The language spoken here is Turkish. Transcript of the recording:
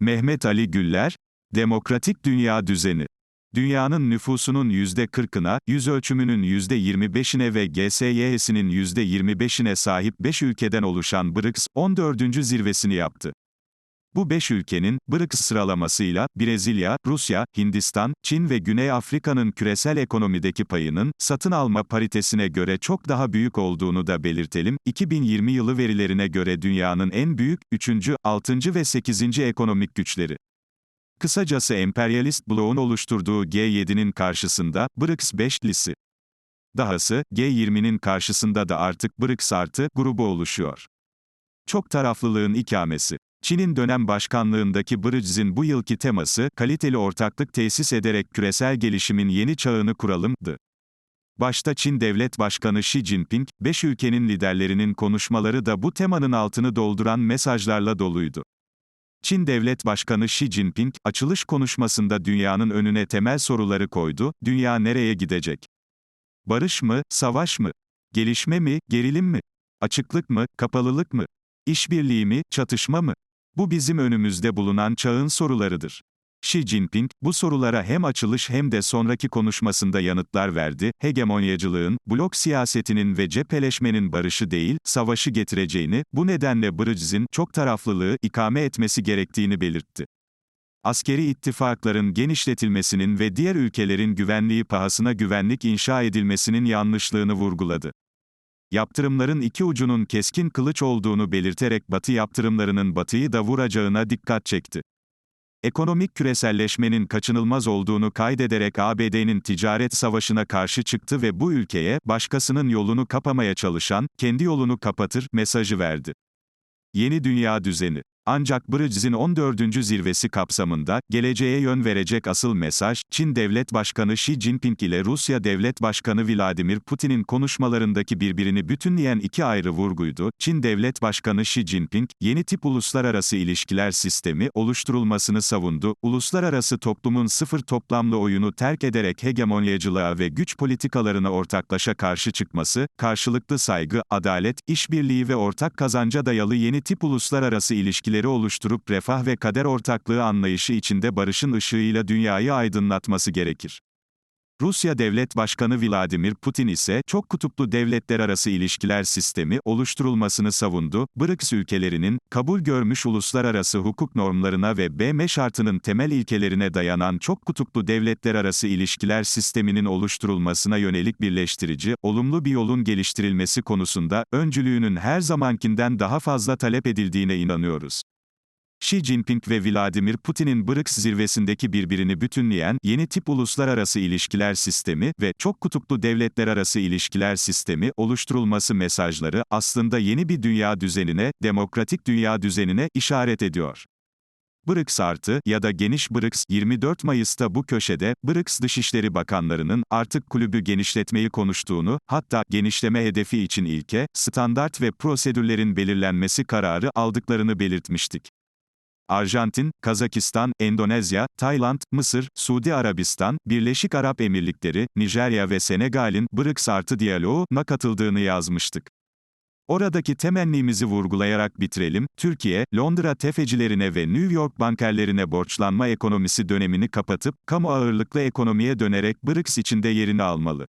Mehmet Ali Güller, Demokratik Dünya Düzeni. Dünyanın nüfusunun %40'ına, yüz ölçümünün %25'ine ve GSY'sinin %25'ine sahip 5 ülkeden oluşan BRICS, 14. zirvesini yaptı. Bu 5 ülkenin, BRICS sıralamasıyla, Brezilya, Rusya, Hindistan, Çin ve Güney Afrika'nın küresel ekonomideki payının, satın alma paritesine göre çok daha büyük olduğunu da belirtelim, 2020 yılı verilerine göre dünyanın en büyük, 3. 6. ve 8. ekonomik güçleri. Kısacası emperyalist bloğun oluşturduğu G7'nin karşısında, BRICS 5'lisi. Dahası, G20'nin karşısında da artık BRICS artı grubu oluşuyor. Çok taraflılığın ikamesi. Çin'in dönem başkanlığındaki BRICS'in bu yılki teması, kaliteli ortaklık tesis ederek küresel gelişimin yeni çağını kuralımdı. Başta Çin Devlet Başkanı Xi Jinping, beş ülkenin liderlerinin konuşmaları da bu temanın altını dolduran mesajlarla doluydu. Çin Devlet Başkanı Xi Jinping, açılış konuşmasında dünyanın önüne temel soruları koydu, dünya nereye gidecek? Barış mı, savaş mı? Gelişme mi, gerilim mi? Açıklık mı, kapalılık mı? İşbirliği mi, çatışma mı? Bu bizim önümüzde bulunan çağın sorularıdır. Xi Jinping, bu sorulara hem açılış hem de sonraki konuşmasında yanıtlar verdi, hegemonyacılığın, blok siyasetinin ve cepheleşmenin barışı değil, savaşı getireceğini, bu nedenle BRICS'in, çok taraflılığı, ikame etmesi gerektiğini belirtti. Askeri ittifakların genişletilmesinin ve diğer ülkelerin güvenliği pahasına güvenlik inşa edilmesinin yanlışlığını vurguladı. Yaptırımların iki ucunun keskin kılıç olduğunu belirterek Batı yaptırımlarının Batı'yı da vuracağına dikkat çekti. Ekonomik küreselleşmenin kaçınılmaz olduğunu kaydederek ABD'nin ticaret savaşına karşı çıktı ve bu ülkeye, başkasının yolunu kapamaya çalışan, kendi yolunu kapatır, mesajı verdi. Yeni dünya düzeni. Ancak BRICS'in 14. zirvesi kapsamında, geleceğe yön verecek asıl mesaj, Çin Devlet Başkanı Xi Jinping ile Rusya Devlet Başkanı Vladimir Putin'in konuşmalarındaki birbirini bütünleyen iki ayrı vurguydu. Çin Devlet Başkanı Xi Jinping, yeni tip uluslararası ilişkiler sistemi oluşturulmasını savundu. Uluslararası toplumun sıfır toplamlı oyunu terk ederek hegemonyacılığa ve güç politikalarına ortaklaşa karşı çıkması, karşılıklı saygı, adalet, işbirliği ve ortak kazanca dayalı yeni tip uluslararası ilişkiler ilişkileri oluşturup refah ve kader ortaklığı anlayışı içinde barışın ışığıyla dünyayı aydınlatması gerekir. Rusya Devlet Başkanı Vladimir Putin ise çok kutuplu devletler arası ilişkiler sistemi oluşturulmasını savundu. BRICS ülkelerinin kabul görmüş uluslararası hukuk normlarına ve BM şartının temel ilkelerine dayanan çok kutuplu devletler arası ilişkiler sisteminin oluşturulmasına yönelik birleştirici, olumlu bir yolun geliştirilmesi konusunda öncülüğünün her zamankinden daha fazla talep edildiğine inanıyoruz. Xi Jinping ve Vladimir Putin'in BRICS zirvesindeki birbirini bütünleyen yeni tip uluslararası ilişkiler sistemi ve çok kutuplu devletler arası ilişkiler sistemi oluşturulması mesajları aslında yeni bir dünya düzenine, demokratik dünya düzenine işaret ediyor. BRICS artı ya da geniş BRICS 24 Mayıs'ta bu köşede BRICS Dışişleri Bakanlarının artık kulübü genişletmeyi konuştuğunu, hatta genişleme hedefi için ilke, standart ve prosedürlerin belirlenmesi kararı aldıklarını belirtmiştik. Arjantin, Kazakistan, Endonezya, Tayland, Mısır, Suudi Arabistan, Birleşik Arap Emirlikleri, Nijerya ve Senegal'in BRICS artı diyaloğuna katıldığını yazmıştık. Oradaki temennimizi vurgulayarak bitirelim, Türkiye, Londra tefecilerine ve New York bankerlerine borçlanma ekonomisi dönemini kapatıp, kamu ağırlıklı ekonomiye dönerek BRICS içinde yerini almalı.